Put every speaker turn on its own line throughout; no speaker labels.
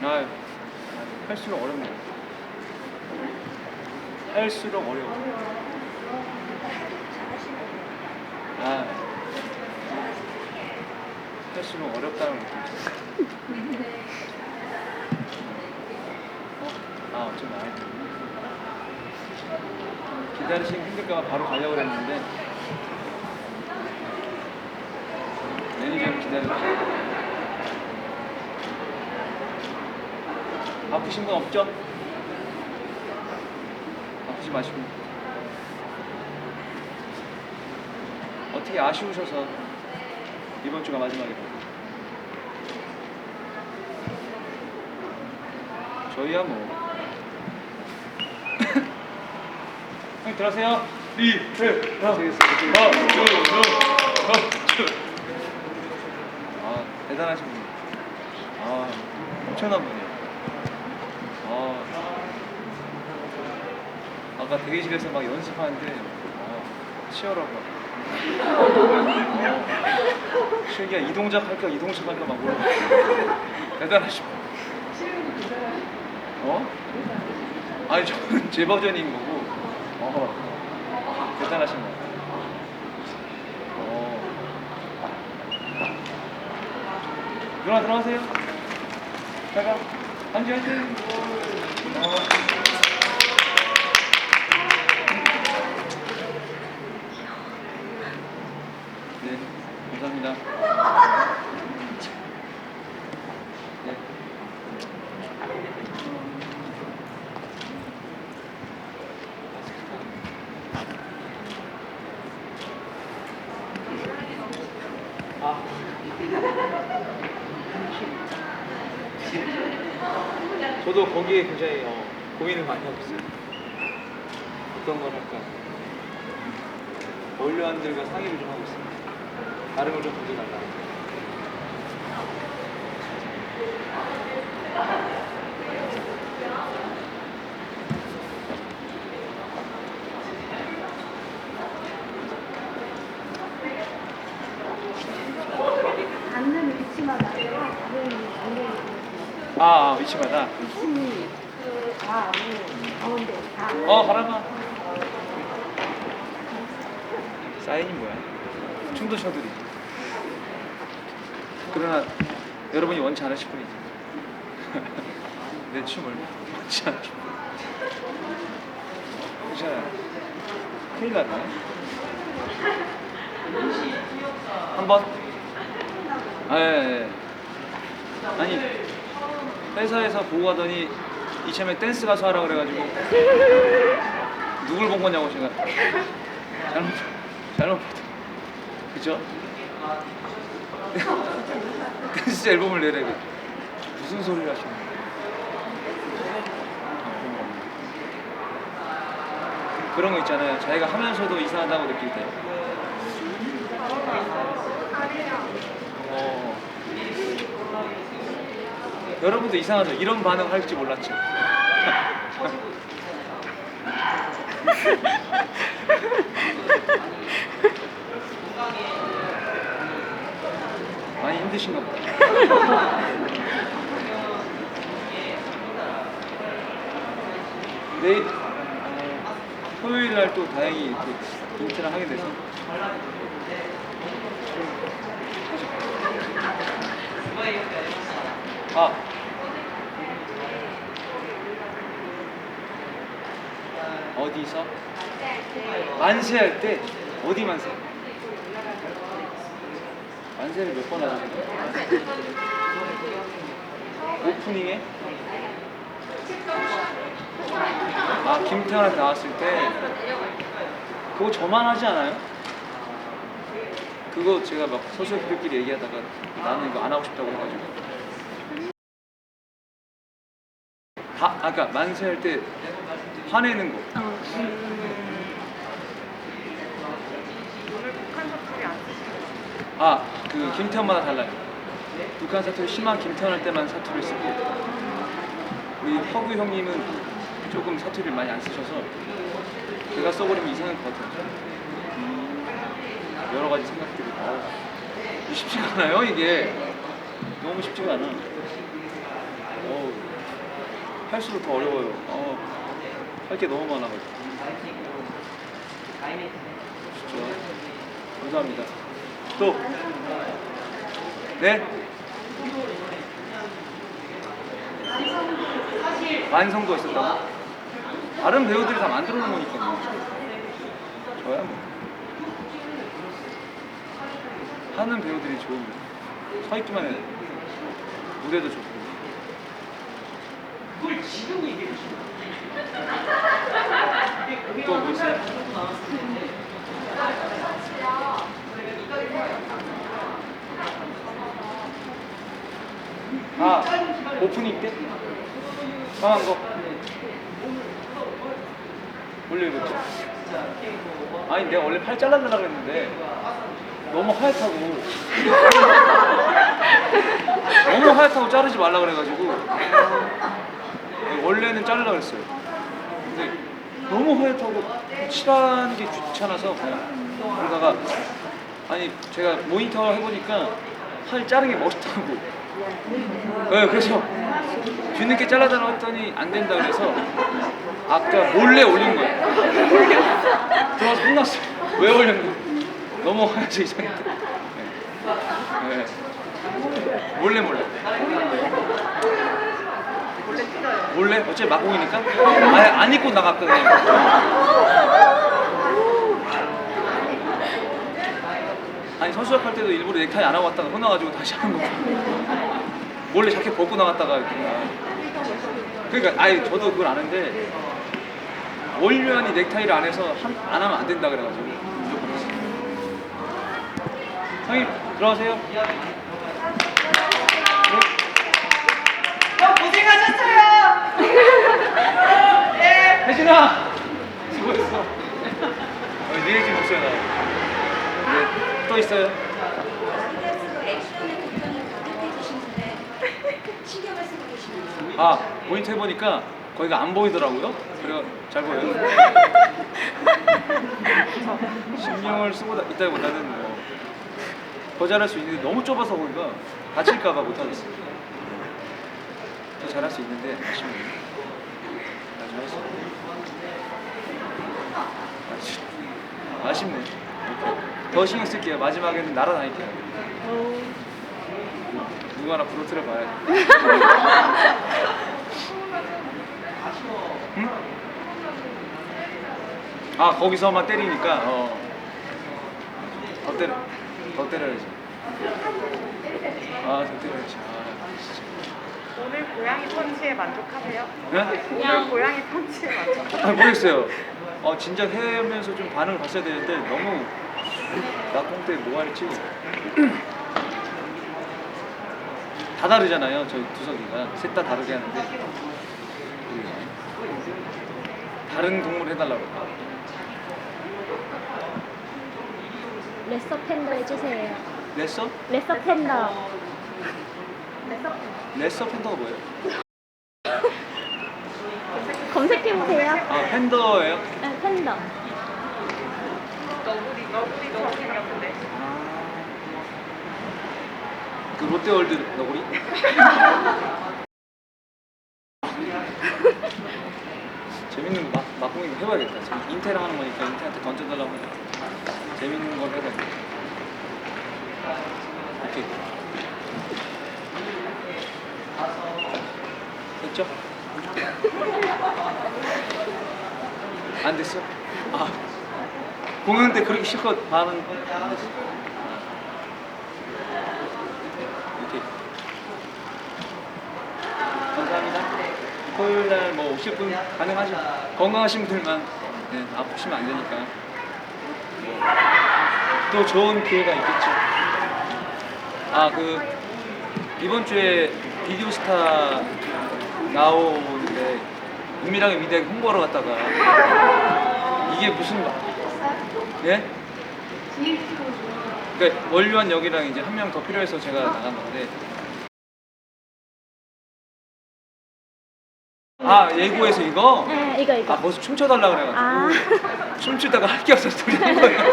아 할수록 어렵네요. 할수록 어려워. 아 할수록 어렵다는 느낌이죠. 어? 아 어쩜 나야 기다리시기 힘들까봐 바로 가려고 그랬는데 매니저는 기다리고 있어요. 아프신 건 없죠? 아프지 마시고 어떻게 아쉬우셔서 이번 주가 마지막이라고 저희야 뭐 형님 들어가세요
이틀
어, 되겠어요. 아 대단하신 분. 아 엄청난 분이에요. 아 아까 대기실에서 막 연습하는데 아, 치열하고. 어, 실기야 이 동작 할까 이 동작 할까 막 대단하신 분. 어? 아니 저는 제 버전인 거고. 어 대단하신 거 같아요. 어. 누나 들어가세요. 잠깐. 한지 화이팅. 어. 네, 감사합니다. 네. 아. 저도 거기에 굉장히 어, 고민을 많이 하고 있어요. 어떤 걸 할까? 원료원들과 상의를 좀 하고 있어요. 다 른 걸좀 가져달라.
앉는 위치마다 다른
아, 아 위치마다.
위치 그 좌우 가운데 다
어, 바람아. 사인이 뭐야? 춤도 춰드리. 그러나 여러분이 원치 않으실 뿐이지. 내 춤을 원치 않죠. 괜찮아. 큰일 났네. 한 번. 아, 예, 예. 아니, 회사에서 보고 가더니 이참에 댄스 가수 하라 그래가지고 누굴 본 거냐고 제가 잘못 잘못. 그죠? 댄스 앨범을 내래 무슨 소리를 하시는 거예요? 그런 거 있잖아요. 자기가 하면서도 이상하다고 느낄 때. 어. 여러분도 이상하죠? 이런 반응 할지 몰랐죠? 많이 힘드신가 보다. 내일 어, 토요일 날 또 다행히 이렇게 인트를 하게 돼서. 아. 어디서? 만세할 때? 어디 만세? 만세를 몇 번 하죠? 오프닝에? 아 김태환한테 나왔을 때 그거 저만 하지 않아요? 그거 제가 막 소설들끼리 얘기하다가 나는 이거 안 하고 싶다고 해가지고. 다 아까 만세 할 때 화내는 거 아, 그 김태현마다 달라요. 북한 사투리 심한 김태현 할 때만 사투리를 쓰고 우리 허구 형님은 조금 사투리를 많이 안 쓰셔서 제가 써버리면 이상할 것 같아요. 음, 여러 가지 생각들이 어, 쉽지가 않아요 이게. 너무 쉽지가 않아. 어, 할수록 더 어려워요. 어, 할게 너무 많아가지고. 진짜. 감사합니다. 또. 네? 완성도 있었다고? 다른 배우들이 다 만들어 놓은 거니까요. 저야 뭐. 하는 배우들이 좋은 서 있기만 해도 무대도 좋고. 또뭐 있 아 오프닝 때? 까만 거 원래 이거죠? 아니 내가 원래 팔 잘라달라고 했는데 너무 하얗다고 너무 하얗다고 자르지 말라 그래가지고 원래는 자르려고 했어요 근데 너무 하얗다고 칠하는 게 귀찮아서 그냥 그러다가 아니 제가 모니터 해보니까 팔 자르는 게 멋있다고 네, 그래서 뒤늦게 잘라달라고 했더니 안 된다 그래서 아까 몰래 올린 거예요. 들어와서 혼났어요. 왜 올렸는데? 너무 하얘서 이상했대. 네. 네. 몰래 몰래. 몰래? 어차피 막공이니까? 아예 안 입고 나갔거든요. 아니 선수협 할 때도 일부러 넥타이 안 하고 왔다가 혼나가지고 다시 하는 거고 몰래 자켓 벗고 나갔다가 이렇게 그러니까 아니 저도 그걸 아는데 원류한이 넥타이를 안 해서 한- 안 하면 안 된다 그래가지고. 형님 들어가세요
형 고생하셨어요. 네.
혜진아 수고했어 어, 니네 집 목소리 나요 네, 또 있어요
아디다스도 액션에 굉장히 가득해주시는데 신경을 쓰고 계 시면서
아 모니터 해보니까 거기가 안 보이더라고요. 그래가 잘 보여요. 신경을 쓰고 다- 있다기보다는 뭐, 더 잘할 수 있는데 너무 좁아서 거기가 다칠까봐 못하겠어요. 더 잘할 수 있는데 아쉽네요. 나 잘할 수 있는데. 아쉽, 아쉽네. 오케이. 더 신경 쓸게요. 마지막에는 날아다닐게요. 누구 하나 부러뜨려 봐야 응? 아 거기서만 때리니까 어. 더 때려 더 때려야지 아 더 때려야지 아 진짜
오늘 고양이 펀치에 만족하세요?
네?
오늘 고양이 펀치에 만족.
아 모르겠어요 어 진작 해면서 좀 반응을 봤어야 되는데 너무 나똥 때 뭐하랬지 다 다르잖아요 저희 두석이가 셋 다 다르게 하는데 다른 동물 해달라고
레서 팬더 해주세요.
레서?
레서 팬더.
레서 팬더가 뭐예요?
검색해보세요.
아 팬더예요?
네, 팬더.
너구리 생겼는데.
그 롯데월드 너구리? 재밌는 거 막, 막공이 해봐야겠다. 지금 인테랑 하는 거니까 인테한테 던져달라고 하니까 재밌는 걸 해봐야겠다. 오케이. 됐죠? 안 됐어? 아 공연 때 그렇게 실컷 됐어. 이렇게 감사합니다. 토요일 날뭐 오실 분 가능하죠? 건강하신 분들만 네, 아프시면 안 되니까 뭐, 또 좋은 기회가 있겠죠. 아 그 이번 주에 비디오 스타 나오는데 은밀하게 위대하게 홍보하러 갔다가 이게 무슨 말- 예? 그러니까 원류한 역이랑 이제 한 명 더 필요해서 제가 나간 건데 아 예고에서 이거
네, 이거 이거.
아 벌써 춤춰달라 그래가지고
아.
춤추다가 할 게 없어서 한 거예요.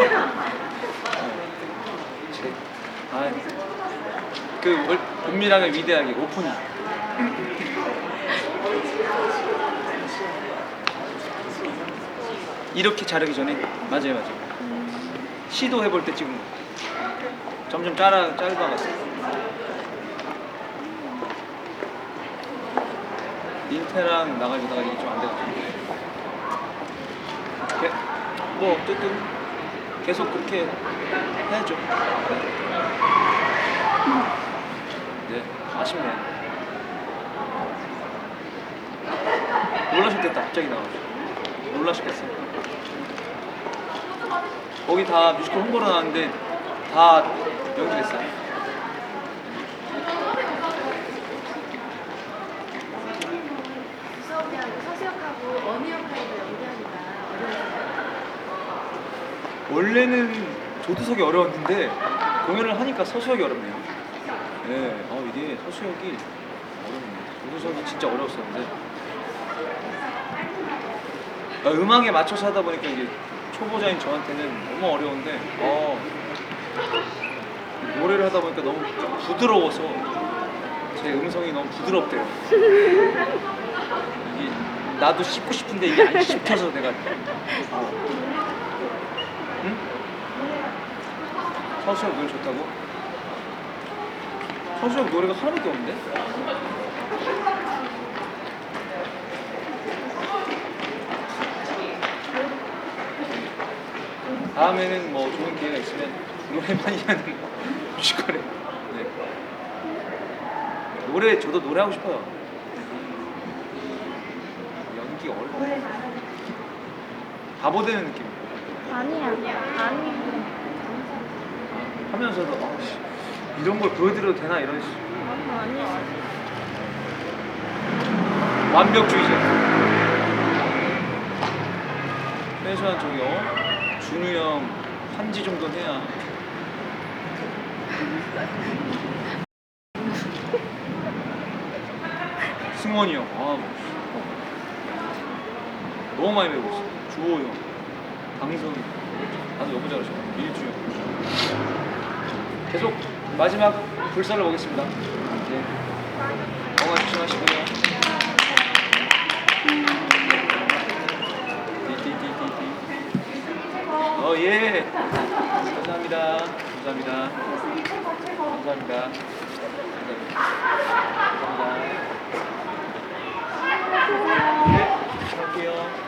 제- 아, 그 월- 은밀하게 위대하게 오프닝. 이렇게 자르기 전에 맞아요 맞아요. 시도해 볼 때 찍은 거. 점점 짧아 짧아갔어. 인테랑 나가려다가 이게 좀 안. 게- 뭐 어쨌든 계속 그렇게 해야죠. 네, 아쉽네. 놀라셨겠다, 갑자기 나와가지고. 놀라셨겠어요. 거기 다 뮤지컬 홍보로 나왔는데 다 연기됐어요. 원래는 조두석이 어려웠는데 공연을 하니까 서수역이 어렵네요. 네, 어, 이게 서수역이 어렵네요. 조두석이 진짜 어려웠었는데 아, 음악에 맞춰서 하다 보니까 이게 초보자인 저한테는 너무 어려운데 어, 노래를 하다 보니까 너무 부드러워서 제 음성이 너무 부드럽대요. 이게 나도 씹고 싶은데 이게 안 씹혀서 내가 어. 응? 서수혁 노래 좋다고? 서수혁 노래가 하나밖에 없는데? 다음에는 뭐 좋은 기회가 있으면 노래 많이 하는 뮤지컬에 네. 노래 저도 노래하고 싶어요 연기 어려워 바보 되는 느낌
아니야. 아니.
하면서도 아, 씨, 이런 걸 보여드려도 되나 이런 식
아니야.
완벽주의자. 최소한 저기 어 준우 형 한지 정도는 해야. 승원이 형, 아 뭐. 너무 많이 배우고 있어. 주호 형, 강성, 다들 너무 잘하셔. 밀주 형. 계속 마지막 불살을 보겠습니다. 네. 건강 조심하시고요. 어, 예. 감사합니다. 감사합니다. 감사합니다. 감사합니다. 감사합니다. 네, 갈게요.